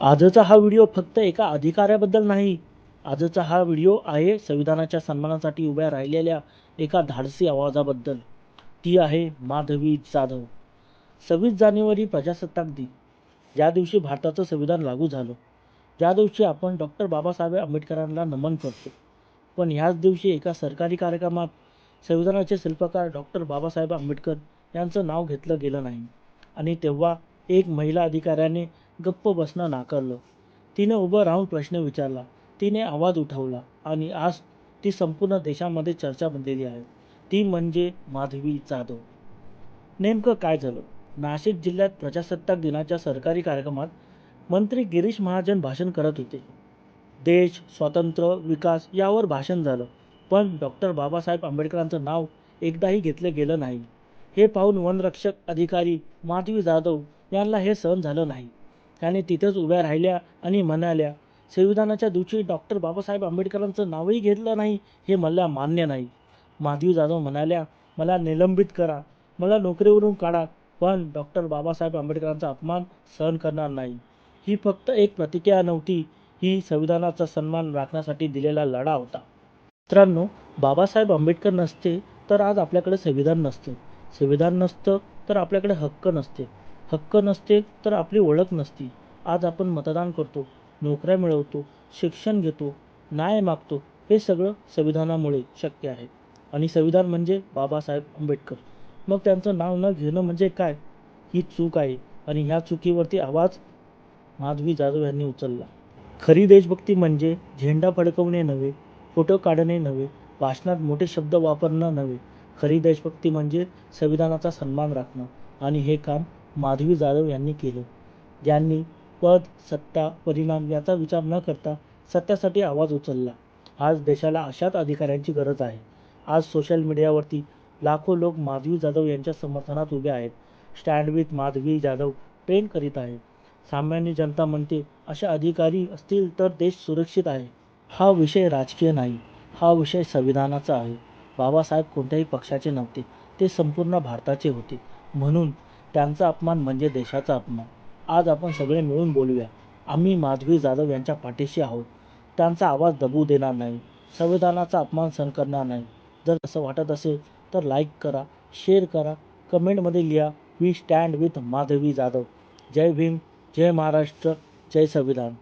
आजचा हा व्हिडिओ फक्त एका अधिकाऱ्याबद्दल नाही. आजचा हा व्हिडिओ आहे संविधानाच्या सन्मानासाठी उभ्या राहिलेल्या एका धाडसी आवाजाबद्दल. ती आहे माधवी जाधव. सव्वीस जानेवारी प्रजासत्ताक दिन. ज्या दिवशी भारताचं संविधान लागू झालं ज्या दिवशी आपण डॉक्टर बाबासाहेब आंबेडकरांना नमन करतो. पण ह्याच दिवशी एका सरकारी कार्यक्रमात संविधानाचे शिल्पकार डॉक्टर बाबासाहेब आंबेडकर यांचं नाव घेतलं गेलं नाही. आणि तेव्हा एक महिला अधिकाऱ्याने गप्प बसणं नाकारलं. तिने उभं राहून प्रश्न विचारला. तिने आवाज उठवला आणि आज ती संपूर्ण देशामध्ये चर्चा बनलेली आहे. ती म्हणजे माधवी जाधव. नेमकं काय झालं? नाशिक जिल्ह्यात प्रजासत्ताक दिनाच्या सरकारी कार्यक्रमात मंत्री गिरीश महाजन भाषण करत होते. देश स्वातंत्र्य विकास यावर भाषण झालं. पण डॉक्टर बाबासाहेब आंबेडकरांचं नाव एकदाही घेतलं गेलं नाही. हे पाहून वनरक्षक अधिकारी माधवी जाधव यांना हे सहन झालं नाही. त्याने तिथंच उभ्या राहिल्या आणि म्हणाल्या संविधानाच्या दिवशी डॉक्टर बाबासाहेब आंबेडकरांचं नावही घेतलं नाही हे मला मान्य नाही. माधवी जाधव म्हणाल्या मला निलंबित करा मला नोकरीवरून काढा पण डॉक्टर बाबासाहेब आंबेडकरांचा अपमान सहन करणार नाही. ही फक्त एक प्रतिक्रिया नव्हती ही संविधानाचा सन्मान राखण्यासाठी दिलेला लढा होता. मित्रांनो बाबासाहेब आंबेडकर नसते तर आज आपल्याकडे संविधान नसतं. संविधान नसतं तर आपल्याकडे हक्क नसते. हक्क नसते तर आपली ओळख नसती. आज आपण मतदान करतो नोकऱ्या मिळवतो शिक्षण घेतो न्याय मागतो हे सगळं संविधानामुळे शक्य आहे. आणि संविधान म्हणजे बाबासाहेब आंबेडकर. मग त्यांचं नाव न घेणं म्हणजे काय? ही चूक आहे. आणि ह्या चुकीवरती आवाज माधवी जाधव यांनी उचलला. खरी देशभक्ती म्हणजे झेंडा फडकवणे नव्हे फोटो काढणे नव्हे भाषणात मोठे शब्द वापरणं नव्हे. खरी देशभक्ती म्हणजे संविधानाचा सन्मान राखणं. आणि हे काम माधवी जाधव यांनी केलं. ज्यांनी पद सत्ता परिणाम याचा विचार न करता सत्यासाठी आवाज उचलला. आज देशाला अशाच अधिकाऱ्यांची गरज आहे. आज सोशल मीडियावरती लाखो लोक माधवी जाधव यांच्या समर्थनात उभे आहेत. Stand with Madhavi Jadhav trend करीत आहे. सामान्य जनता म्हणते असे अधिकारी असतील तर देश सुरक्षित आहे. हा विषय राजकीय नाही. हा विषय संविधानाचा आहे. बाबासाहेब कोणत्याही पक्षाचे नव्हते. ते संपूर्ण भारताचे होते. म्हणून त्यांचा अपमान म्हणजे देशाचा अपमान. आज आपण सगळे मिळून बोलूया. आम्ही माधवी जाधव यांच्या पाठीशी आहोत. त्यांचा आवाज दबू देणार नाही. संविधानाचा अपमान सहन करणार नाही. जर असं वाटत असेल तर लाईक करा शेअर करा कमेंटमध्ये लिहा we stand with Madhavi Jadhav. जय भीम जय महाराष्ट्र जय संविधान.